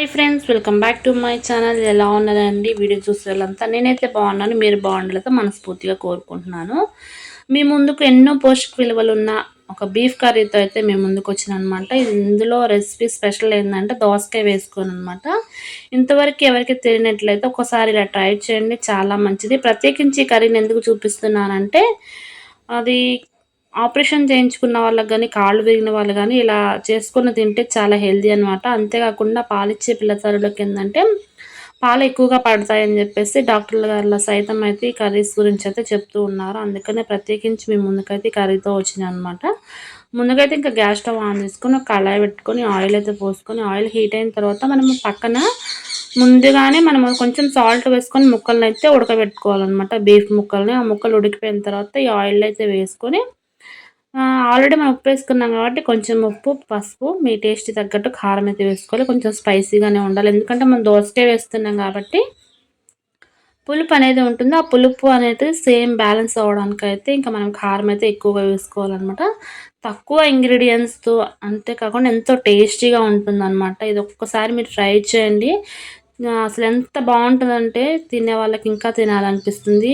Hi friends welcome back to my channel. ఎలా ఉన్నదండి video చూసే వాళ్ళంతా నేనైతే బాగున్నాను. మీరు బాగుండాలతో మనస్ఫూర్తిగా కోరుకుంటున్నాను. మీ ముందుకు ఎన్నో పోషక విలువలు ఉన్న ఒక బీఫ్ కర్రీతో అయితే మేము ముందుకు వచ్చిన అనమాట ఇందులో రెసిపీ స్పెషల్ ఏంటంటే దోసకాయ వేసుకోను అనమాట ఇంతవరకు ఎవరికి తెలియనట్లయితే ఒకసారి ఇలా ట్రై చేయండి. చాలా మంచిది. ప్రత్యేకించి కర్రీని ఎందుకు చూపిస్తున్నానంటే అది ఆపరేషన్ చేయించుకున్న వాళ్ళకి కానీ కాళ్ళు విరిగిన వాళ్ళు కానీ ఇలా చేసుకుని తింటే చాలా హెల్దీ అనమాట అంతేకాకుండా పాలిచ్చే పిల్లతరులకి ఏంటంటే పాలు ఎక్కువగా పడతాయని చెప్పేసి డాక్టర్ల గారు సైతం అయితే ఈ కర్రీస్ గురించి అయితే చెప్తూ ఉన్నారు. అందుకనే ప్రత్యేకించి మీ ముందుకైతే కర్రీతో వచ్చింది అనమాట ముందుకైతే ఇంకా గ్యాస్ స్టవ్ ఆన్ చేసుకొని కళాయి పెట్టుకొని ఆయిల్ అయితే పోసుకొని ఆయిల్ హీట్ అయిన తర్వాత మనము పక్కన ముందుగానే మనం కొంచెం సాల్ట్ వేసుకొని ముక్కలను అయితే ఉడకబెట్టుకోవాలన్నమాట. బీఫ్ ముక్కల్ని ఆ ముక్కలు ఉడికిపోయిన తర్వాత ఈ ఆయిల్ అయితే వేసుకొని ఆల్రెడీ మనం ఉప్పు వేసుకున్నాం కాబట్టి కొంచెం ఉప్పు పసుపు మీ టేస్ట్ తగ్గట్టు కారం అయితే వేసుకోవాలి. కొంచెం స్పైసీగానే ఉండాలి. ఎందుకంటే మనం దోసకే వేస్తున్నాం కాబట్టి పులుపు అనేది ఉంటుంది. ఆ పులుపు అనేది సేమ్ బ్యాలెన్స్ అవ్వడానికి అయితే ఇంకా మనం కారం అయితే ఎక్కువగా వేసుకోవాలన్నమాట. తక్కువ ఇంగ్రీడియంట్స్తో అంతేకాకుండా ఎంతో టేస్టీగా ఉంటుందన్నమాట. ఇది ఒక్కసారి మీరు ట్రై చేయండి. అసలు ఎంత బాగుంటుందంటే తినే వాళ్ళకి ఇంకా తినాలనిపిస్తుంది.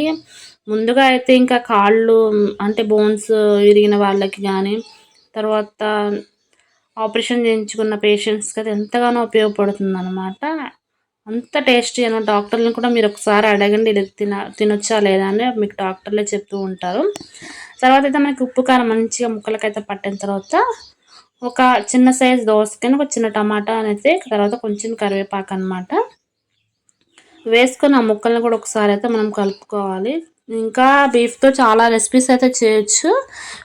ముందుగా అయితే ఇంకా కాళ్ళు అంటే బోన్స్ విరిగిన వాళ్ళకి కానీ తర్వాత ఆపరేషన్ చేయించుకున్న పేషెంట్స్కి అది ఎంతగానో ఉపయోగపడుతుంది అనమాట అంత టేస్టీ అని డాక్టర్ని కూడా మీరు ఒకసారి అడగండి ఇది తిన తినొచ్చా లేదా అని మీకు డాక్టర్లే చెప్తూ ఉంటారు. తర్వాత అయితే మనకి ఉప్పు కారం మంచిగా ముక్కలకైతే పట్టిన తర్వాత ఒక చిన్న సైజ్ దోసకాయ ఒక చిన్న టమాటా అయితే తర్వాత కొంచెం కరివేపాకు అనమాట వేసుకొని ఆ ముక్కల్ని కూడా ఒకసారి అయితే మనం కలుపుకోవాలి. ఇంకా బీఫ్తో చాలా రెసిపీస్ అయితే చేయొచ్చు.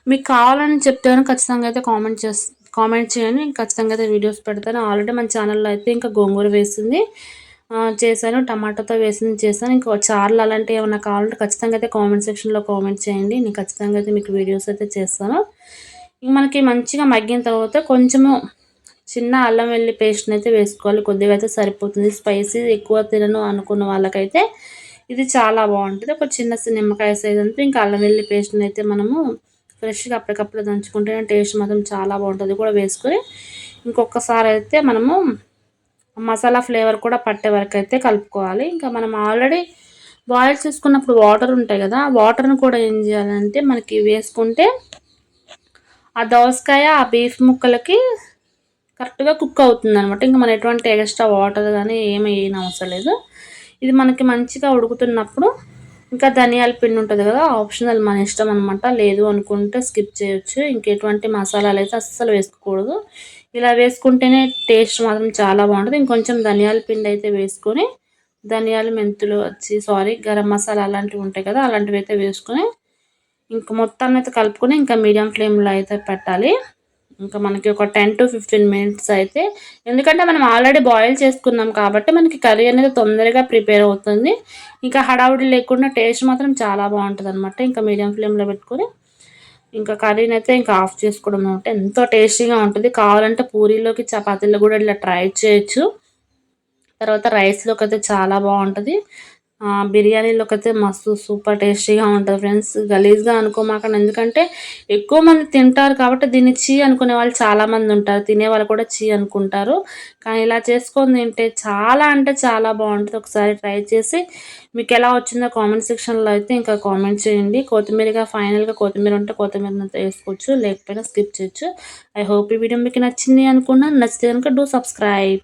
మీకు కావాలని చెప్తే ఖచ్చితంగా అయితే కామెంట్ చేసి కామెంట్ చేయండి. ఖచ్చితంగా అయితే వీడియోస్ పెడతాను. ఆల్రెడీ మన ఛానల్లో అయితే ఇంకా గోంగూర వేసింది. చేశాను. టమాటాతో వేసింది చేశాను. ఇంకా చార్లు అలాంటివి ఏమైనా కావాలంటే ఖచ్చితంగా అయితే కామెంట్ సెక్షన్లో కామెంట్ చేయండి. నేను ఖచ్చితంగా అయితే మీకు వీడియోస్ అయితే చేస్తాను. ఇంక మనకి మంచిగా మగ్గిన తర్వాత కొంచెము చిన్న అల్లం వెల్లి పేస్ట్ని అయితే వేసుకోవాలి. కొద్దిగా అయితే సరిపోతుంది. స్పైసీ ఎక్కువ తినను అనుకున్న వాళ్ళకైతే ఇది చాలా బాగుంటుంది. ఒక చిన్న నిమ్మకాయ సైజ్ అంతా ఇంకా అల్లం వెల్లి పేస్ట్ని అయితే మనము ఫ్రెష్గా అప్పటికప్పుడు దంచుకుంటే టేస్ట్ మాత్రం చాలా బాగుంటుంది కూడా వేసుకొని. ఇంకొకసారి అయితే మనము మసాలా ఫ్లేవర్ కూడా పట్టే వరకు అయితే కలుపుకోవాలి. ఇంకా మనం ఆల్రెడీ బాయిల్ చేసుకున్నప్పుడు వాటర్ ఉంటాయి కదా వాటర్ని కూడా ఏం చేయాలంటే మనకి వేసుకుంటే ఆ దోసకాయ ఆ బీఫ్ ముక్కలకి కరెక్ట్గా కుక్ అవుతుంది అనమాట ఇంకా మనం ఎటువంటి ఎక్స్ట్రా వాటర్ కానీ ఏమి అవసరం లేదు. ఇది మనకి మంచిగా ఉడుకుతున్నప్పుడు ఇంకా ధనియాల పిండి ఉంటుంది కదా ఆప్షనల్ మన ఇష్టం అనమాట లేదు అనుకుంటే స్కిప్ చేయొచ్చు. ఇంకెటువంటి మసాలాలు అయితే అస్సలు వేసుకోకూడదు. ఇలా వేసుకుంటేనే టేస్ట్ మాత్రం చాలా బాగుంటుంది. ఇంకొంచెం ధనియాల పిండి అయితే వేసుకొని ధనియాలు మెంతులు వచ్చి సారీ గరం మసాలా అలాంటివి ఉంటాయి కదా అలాంటివి అయితే వేసుకొని ఇంక మొత్తాన్ని అయితే కలుపుకొని ఇంకా మీడియం ఫ్లేమ్లో అయితే పెట్టాలి. ఇంకా మనకి ఒక టెన్ టు ఫిఫ్టీన్ మినిట్స్ అయితే. ఎందుకంటే మనం ఆల్రెడీ బాయిల్ చేసుకున్నాం కాబట్టి మనకి కర్రీ అనేది తొందరగా ప్రిపేర్ అవుతుంది. ఇంకా హడావుడి లేకుండా టేస్ట్ మాత్రం చాలా బాగుంటుంది అనమాట ఇంకా మీడియం ఫ్లేమ్లో పెట్టుకొని ఇంకా కర్రీని అయితే ఇంకా ఆఫ్ చేసుకోవడం అనమాట ఎంతో టేస్టీగా ఉంటుంది. కావాలంటే పూరీలోకి చపాతీలో కూడా ఇట్లా ట్రై చేయొచ్చు. తర్వాత రైస్లోకి అయితే చాలా బాగుంటుంది. బిర్యానీలోకి అయితే మస్తు సూపర్ టేస్టీగా ఉంటుంది ఫ్రెండ్స్. గలీజ్గా అనుకోమాకండి. ఎందుకంటే ఎక్కువ మంది తింటారు కాబట్టి దీన్ని చీ అనుకునే వాళ్ళు చాలామంది ఉంటారు. తినే వాళ్ళు కూడా చీ అనుకుంటారు. కానీ ఇలా చేసుకొని తింటే చాలా అంటే చాలా బాగుంటుంది. ఒకసారి ట్రై చేసి మీకు ఎలా వచ్చిందో కామెంట్ సెక్షన్లో అయితే ఇంకా కామెంట్ చేయండి. కొత్తిమీరగా ఫైనల్గా కొత్తిమీర ఉంటే కొత్తిమీర వేసుకోవచ్చు. లేకపోయినా స్కిప్ చేయొచ్చు. ఐ హోప్ ఈ వీడియో మీకు నచ్చింది అనుకున్నాను. నచ్చితే కనుక డూ సబ్స్క్రైబ్.